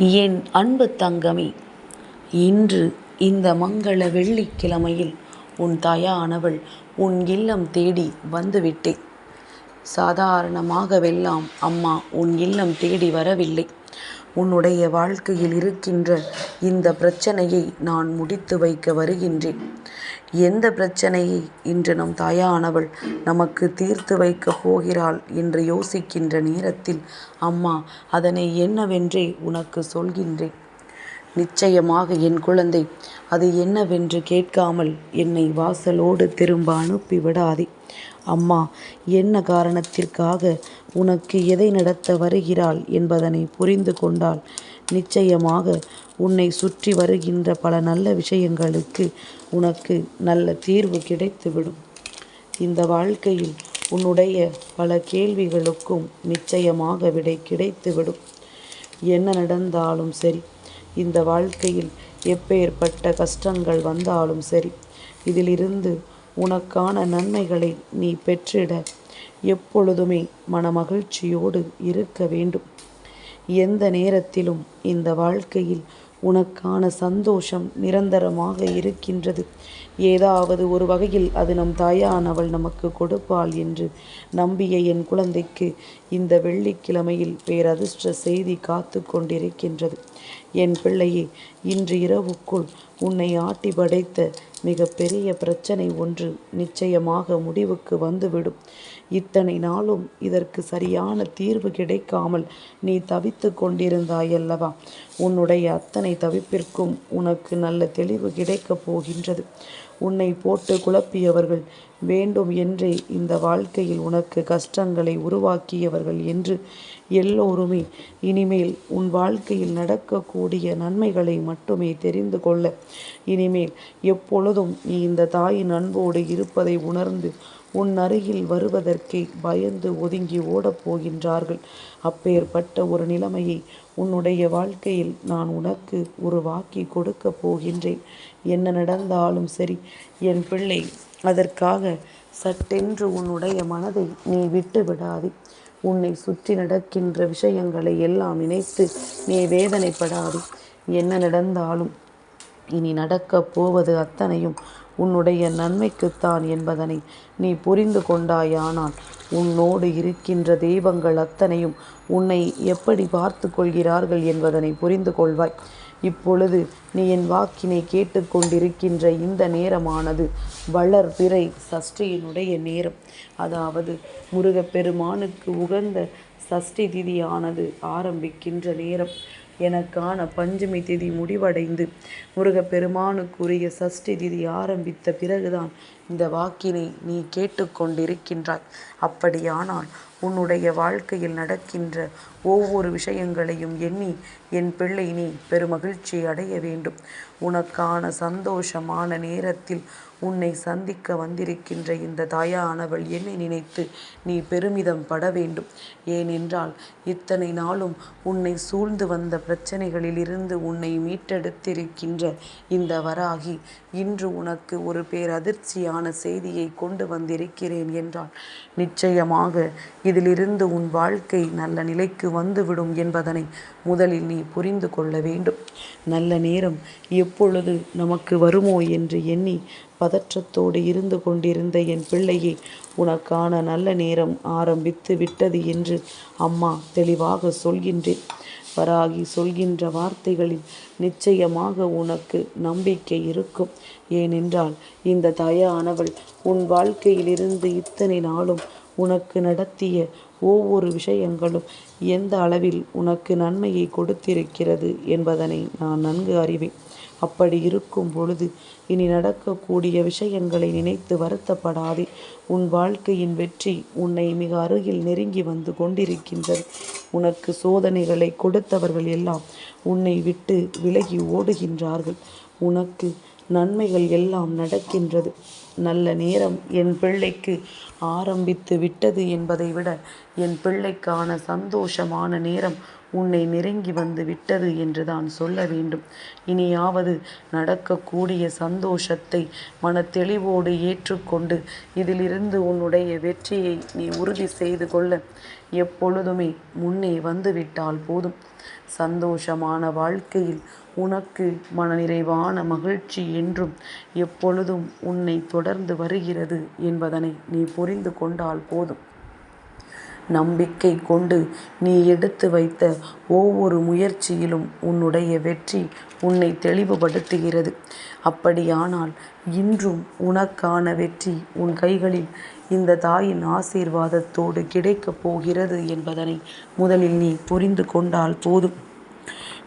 என் அன்பு தங்கமே இன்று இந்த மங்கள வெள்ளிக்கிழமையில் உன் தாயானவள் உன் இல்லம் தேடி வந்துவிட்டேன் சாதாரணமாகவெல்லாம் அம்மா உன் இல்லம் தேடி வரவில்லை. உன்னுடைய வாழ்க்கையில் இருக்கின்ற இந்த பிரச்சனையை நான் முடித்து வைக்க வருகின்றேன். எந்த பிரச்சனையை இன்று நம் தாயானவள் நமக்கு தீர்த்து வைக்கப் போகிறாள் என்று யோசிக்கின்ற நேரத்தில் அம்மா அதனை என்னவென்றே உனக்கு சொல்கின்றேன். நிச்சயமாக என் குழந்தை அது என்னவென்று கேட்காமல் என்னை வாசலோடு திரும்ப அனுப்பி விடாதே. அம்மா என்ன காரணத்திற்காக உனக்கு எதை நடத்த வருகிறாள் என்பதனை புரிந்து கொண்டால் நிச்சயமாக உன்னை சுற்றி வருகின்ற பல நல்ல விஷயங்களுக்கு உனக்கு நல்ல தீர்வு கிடைத்துவிடும். இந்த வாழ்க்கையில் உன்னுடைய பல கேள்விகளுக்கும் நிச்சயமாக விடை கிடைத்துவிடும். என்ன நடந்தாலும் சரி இந்த வாழ்க்கையில் எப்பேற்பட்ட கஷ்டங்கள் வந்தாலும் சரி இதிலிருந்து உனக்கான நன்மைகளை நீ பெற்றிட எப்பொழுதுமே மனமகிழ்ச்சியோடு இருக்க வேண்டும். எந்த நேரத்திலும் இந்த வாழ்க்கையில் உனக்கான சந்தோஷம் நிரந்தரமாக இருக்கின்றது. ஏதாவது ஒரு வகையில் அது நம் தாயானவள் நமக்கு கொடுப்பாள் என்று நம்பிய என் குழந்தைக்கு இந்த வெள்ளிக்கிழமையில் பேரதிர்ஷ்ட செய்தி காத்து கொண்டிருக்கின்றது. என் பிள்ளையே இன்று இரவுக்குள் உன்னை ஆட்டி படைத்த மிக பெரிய பிரச்சனை ஒன்று நிச்சயமாக முடிவுக்கு வந்துவிடும். இத்தனை நாளும் இதற்கு சரியான தீர்வு கிடைக்காமல் நீ தவித்து கொண்டிருந்தாயல்லவா? உன்னுடைய அத்தனை தவிப்பிற்கும் உனக்கு நல்ல தெளிவு கிடைக்கப் போகின்றது. உன்னை போட்டு குழப்பியவர்கள் வேண்டும் என்றே இந்த வாழ்க்கையில் உனக்கு கஷ்டங்களை உருவாக்கியவர்கள் என்று எல்லோருமே. இனிமேல் உன் வாழ்க்கையில் நடக்கக்கூடிய நன்மைகளை மட்டுமே தெரிந்து கொள்ள. இனிமேல் எப்பொழுதும் நீ இந்த தாயின் அன்போடு இருப்பதை உணர்ந்து உன் அருகில் வருவதற்கே பயந்து ஒதுங்கி ஓடப்போகின்றார்கள் அப்பேற்பட்ட ஒரு நிலைமையை உன்னுடைய வாழ்க்கையில் நான் உனக்கு உருவாக்கி கொடுக்க போகின்றேன். என்ன நடந்தாலும் சரி என் பிள்ளை அதற்காக சட்டென்று உன்னுடைய மனதை நீ விட்டு விடாதே உன்னை சுற்றி நடக்கின்ற விஷயங்களை எல்லாம் நினைத்து நீ வேதனைப்படாதே. என்ன நடந்தாலும் இனி நடக்கப் போவது அத்தனையும் உன்னுடைய நன்மைக்குத்தான் என்பதனை நீ புரிந்து கொண்டாயானால் உன்னோடு இருக்கின்ற தெய்வங்கள் அத்தனையும் உன்னை எப்படி பார்த்து கொள்கிறார்கள் என்பதனை புரிந்து கொள்வாய். இப்பொழுது நீ என் வாக்கினை கேட்டுக்கொண்டிருக்கின்ற இந்த நேரமானது வளர் பிறை சஷ்டியினுடைய நேரம். அதாவது முருகப்பெருமானுக்கு உகந்த சஷ்டி திதியானது ஆரம்பிக்கின்ற நேரம். எனக்கான பஞ்சமி திதி முடிவடைந்து முருகப்பெருமானுக்குரிய சஷ்டி திதி ஆரம்பித்த பிறகுதான் இந்த வாக்கினை நீ கேட்டுக்கொண்டிருக்கின்றாய். அப்படியானால் உன்னுடைய வாழ்க்கையில் நடக்கின்ற ஒவ்வொரு விஷயங்களையும் எண்ணி என் பிள்ளை நீ பெருமகிழ்ச்சி அடைய வேண்டும். உனக்கான சந்தோஷமான நேரத்தில் உன்னை சந்திக்க வந்திருக்கின்ற இந்த தாயானவள் என்னை நினைத்து நீ பெருமிதம் பட வேண்டும். ஏனென்றால் இத்தனை நாளும் உன்னை சூழ்ந்து வந்த பிரச்சனைகளிலிருந்து உன்னை மீட்டெடுத்திருக்கின்ற இந்த வராகி இன்று உனக்கு ஒரு பேரதிர்ச்சியான செய்தியை கொண்டு வந்திருக்கிறேன் என்றால் நிச்சயமாக இதிலிருந்து உன் வாழ்க்கை நல்ல நிலைக்கு வந்துவிடும் என்பதனை முதலில் நீ புரிந்து கொள்ள வேண்டும். நல்ல நேரம் எப்பொழுது நமக்கு வருமோ என்று எண்ணி பதற்றத்தோடு இருந்து கொண்டிருந்த என் பிள்ளையை உனக்கான நல்ல நேரம் ஆரம்பித்து விட்டது என்று அம்மா தெளிவாக சொல்கின்றேன். வராகி சொல்கின்ற வார்த்தைகளில் நிச்சயமாக உனக்கு நம்பிக்கை இருக்கும். ஏனென்றால் இந்த தயானவள் உன் வாழ்க்கையிலிருந்து இத்தனை நாளும் உனக்கு நடத்திய ஒவ்வொரு விஷயங்களும் எந்த அளவில் உனக்கு நன்மையை கொடுத்திருக்கிறது என்பதனை நான் நன்கு அறிவேன். அப்படி இருக்கும் பொழுது இனி நடக்கக்கூடிய விஷயங்களை நினைத்து வருத்தப்படாதே. உன் வாழ்க்கையின் வெற்றி உன்னை மிக அருகில் நெருங்கி வந்து கொண்டிருக்கின்றது. உனக்கு சோதனைகளை கொடுத்தவர்கள் எல்லாம் உன்னை விட்டு விலகி ஓடுகின்றார்கள். உனக்கு நன்மைகள் எல்லாம் நடக்கின்றது. நல்ல நேரம் என் பிள்ளைக்கு ஆரம்பித்து விட்டது என்பதை விட என் பிள்ளைக்கான சந்தோஷமான நேரம் உன்னை நெருங்கி வந்து விட்டது என்று தான் சொல்ல வேண்டும். இனியாவது நடக்கக்கூடிய சந்தோஷத்தை மன தெளிவோடு ஏற்றுக்கொண்டு இதிலிருந்து உன்னுடைய வெற்றியை நீ உறுதி செய்து கொள்ள எப்பொழுதுமே முன்னே வந்துவிட்டால் போதும். சந்தோஷமான வாழ்க்கையில் உனக்கு மனநிறைவான மகிழ்ச்சி என்றும் எப்பொழுதும் உன்னை தொடர்ந்து வருகிறது என்பதனை நீ புரிந்து கொண்டால் போதும். நம்பிக்கை கொண்டு நீ எடுத்து வைத்த ஒவ்வொரு முயற்சியிலும் உன்னுடைய வெற்றி உன்னை தெளிவுபடுத்துகிறது. அப்படியானால் இன்றும் உனக்கான வெற்றி உன் கைகளில் இந்த தாயின் ஆசீர்வாதத்தோடு கிடைக்கப் போகிறது என்பதனை முதலில் நீ புரிந்து கொண்டால் போதும்.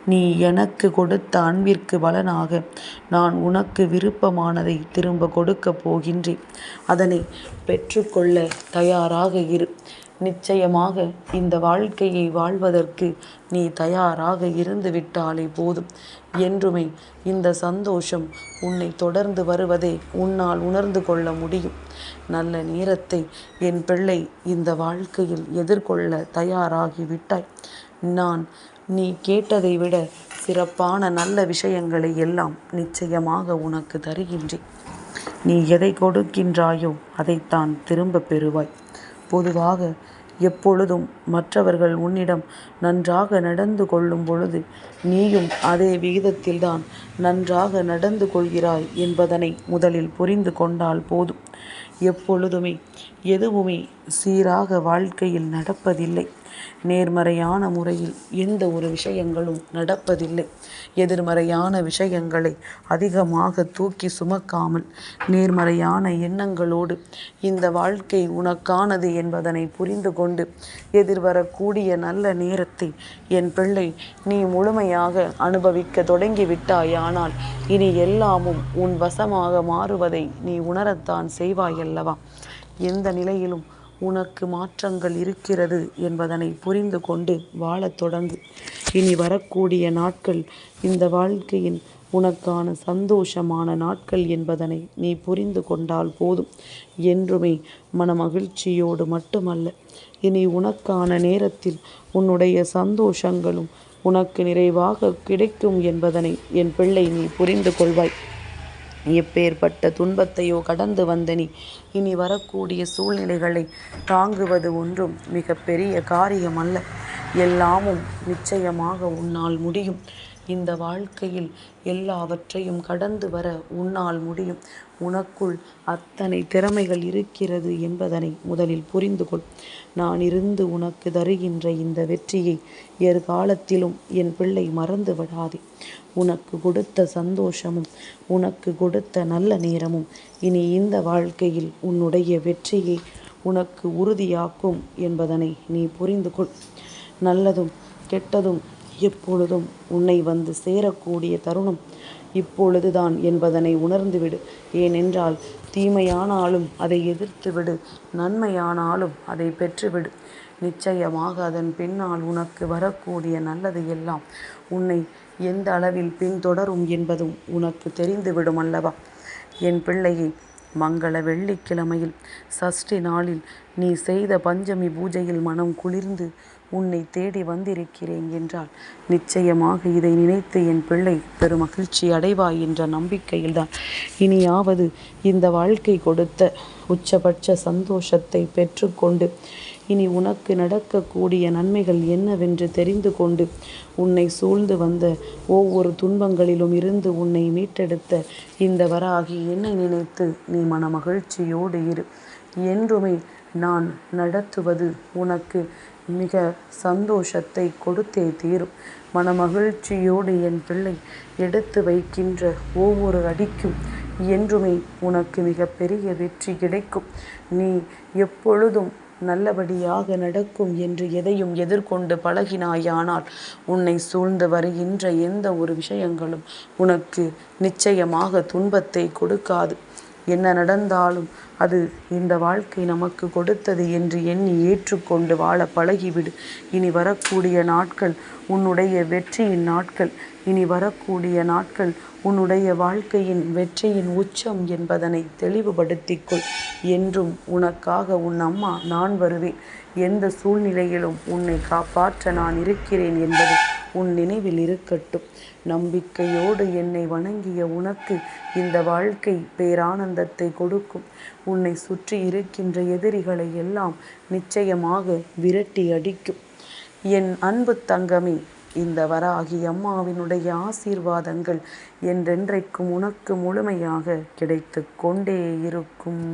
நீ எனக்கு கொடுத்த அன்பிற்கு பலனாக நான் உனக்கு விருப்பமானதை திரும்ப கொடுக்கப் போகின்றேன். அதனை பெற்றுக்கொள்ள தயாராக இரு. நிச்சயமாக இந்த வாழ்க்கையை வாழ்வதற்கு நீ தயாராக இருந்து விட்டாலே போதும். என்றுமே இந்த சந்தோஷம் உன்னை தொடர்ந்து வருவதை உன்னால் உணர்ந்து கொள்ள முடியும். நல்ல நேரத்தை என் பிள்ளை இந்த வாழ்க்கையில் எதிர்கொள்ள தயாராகி விட்டாய். நான் நீ கேட்டதை விட சிறப்பான நல்ல விஷயங்களை எல்லாம் நிச்சயமாக உனக்கு தருகின்றேன். நீ எதை கொடுக்கின்றாயோ அதைத்தான் திரும்ப பெறுவாய். பொதுவாக எப்பொழுதும் மற்றவர்கள் உன்னிடம் நன்றாக நடந்து கொள்ளும் பொழுது நீயும் அதே விகிதத்தில்தான் நன்றாக நடந்து கொள்கிறாய் என்பதனை முதலில் புரிந்து கொண்டால் போதும். எப்பொழுதுமே எதுவுமே சீராக வாழ்க்கையில் நடப்பதில்லை. நேர்மறையான முறையில் எந்த ஒரு விஷயங்களும் நடப்பதில்லை. எதிர்மறையான விஷயங்களை அதிகமாக தூக்கி சுமக்காமல் நேர்மறையான எண்ணங்களோடு இந்த வாழ்க்கை உனக்கானது என்பதனை புரிந்து கொண்டு எதிர்வரக்கூடிய நல்ல நேரத்தை என் பிள்ளை நீ முழுமையாக அனுபவிக்க தொடங்கிவிட்டாயானால் இனி எல்லாமும் உன் வசமாக மாறுவதை நீ உணரத்தான் செய்வாயல்லவா? எந்த நிலையிலும் உனக்கு மாற்றங்கள் இருக்கிறது என்பதனை புரிந்து கொண்டு வாழத் தொடங்கு. இனி வரக்கூடிய நாட்கள் இந்த வாழ்க்கையின் உனக்கான சந்தோஷமான நாட்கள் என்பதனை நீ புரிந்து கொண்டால் போதும். என்றுமே மன மகிழ்ச்சியோடு மட்டுமல்ல இனி உனக்கான நேரத்தில் உன்னுடைய சந்தோஷங்களும் உனக்கு நிறைவாக கிடைக்கும் என்பதனை என் பிள்ளை நீ புரிந்து கொள்வாய். எப்பேற்பட்ட துன்பத்தையோ கடந்து வந்த நீ இனி வரக்கூடிய சூழ்நிலைகளை தாங்குவது ஒன்றும் மிக பெரிய காரியம் அல்ல எல்லாமும் நிச்சயமாக உன்னால் முடியும். இந்த வாழ்க்கையில் எல்லாவற்றையும் கடந்து வர உன்னால் முடியும். உனக்குள் அத்தனை திறமைகள் இருக்கிறது என்பதனை முதலில் புரிந்து கொள் நான் இருந்து உனக்கு தருகின்ற இந்த வெற்றியை எதிர்காலத்திலும் என் பிள்ளை மறந்து விடாதே. உனக்கு கொடுத்த சந்தோஷமும் உனக்கு கொடுத்த நல்ல நேரமும் இனி இந்த வாழ்க்கையில் உன்னுடைய வெற்றியை உனக்கு உறுதியாக்கும் என்பதனை நீ புரிந்து கொள் நல்லதும் கெட்டதும் எப்பொழுதும் உன்னை வந்து சேரக்கூடிய தருணம் இப்பொழுதுதான் என்பதனை உணர்ந்துவிடு. ஏனென்றால் தீமையானாலும் அதை எதிர்த்துவிடு. நன்மையானாலும் அதை பெற்றுவிடு. நிச்சயமாக அதன் பின்னால் உனக்கு வரக்கூடிய நல்லது எல்லாம் உன்னை எந்த அளவில் பின்தொடரும் என்பதும் உனக்கு தெரிந்துவிடும் அல்லவா? என் பிள்ளையை மங்கள வெள்ளிக்கிழமையில் சஷ்டி நாளில் நீ செய்த பஞ்சமி பூஜையில் மனம் குளிர்ந்து உன்னை தேடி வந்திருக்கிறேன் என்றால் நிச்சயமாக இதை நினைத்து என் பிள்ளை பெரும் மகிழ்ச்சி அடைவாய் என்ற நம்பிக்கையில்தான். இனியாவது இந்த வாழ்க்கை கொடுத்த உச்சபட்ச சந்தோஷத்தை பெற்றுக்கொண்டு இனி உனக்கு நடக்கக்கூடிய நன்மைகள் என்னவென்று தெரிந்து கொண்டு உன்னை சூழ்ந்து வந்த ஒவ்வொரு துன்பங்களிலும் இருந்து உன்னை மீட்டெடுத்த இந்த வராகி என்னை நினைத்து நீ மன மகிழ்ச்சியோடு இரு. என்றுமே நான் நடத்துவது உனக்கு மிக சந்தோஷத்தை கொடுத்தே தீரும். மனமகிழ்ச்சியோடு என் பிள்ளை எடுத்து வைக்கின்ற ஒவ்வொரு அடிக்கும் என்றுமே உனக்கு மிக பெரிய வெற்றி கிடைக்கும். நீ எப்பொழுதும் நல்லபடியாக நடக்கும் என்று எதையும் எதிர்கொண்டு பழகினாயானால் உன்னை சூழ்ந்து வருகின்ற எந்த ஒரு விஷயங்களும் உனக்கு நிச்சயமாக துன்பத்தை கொடுக்காது. என்ன நடந்தாலும் அது இந்த வாழ்க்கை நமக்கு கொடுத்தது என்று எண்ணி ஏற்றுக்கொண்டு வாழ பழகிவிடு. இனி வரக்கூடிய நாட்கள் உன்னுடைய வெற்றியின் நாட்கள். இனி வரக்கூடிய நாட்கள் உன்னுடைய வாழ்க்கையின் வெற்றியின் உச்சம் என்பதனை தெளிவுபடுத்திக்கொள் என்றும் உனக்காக உன் அம்மா நான் வருவேன். எந்த சூழ்நிலையிலும் உன்னை காப்பாற்ற நான் இருக்கிறேன் என்பது உன் நினைவில் இருக்கட்டும். நம்பிக்கையோடு என்னை வணங்கிய உனக்கு இந்த வாழ்க்கை பேரானந்தத்தை கொடுக்கும். உன்னை சுற்றி இருக்கின்ற எதிரிகளை எல்லாம் நிச்சயமாக விரட்டி அடிக்கும். என் அன்பு தங்கமே இந்த வராகி அம்மாவினுடைய ஆசீர்வாதங்கள் என்றென்றைக்கும் உனக்கு முழுமையாக கிடைத்து கொண்டே இருக்கும்.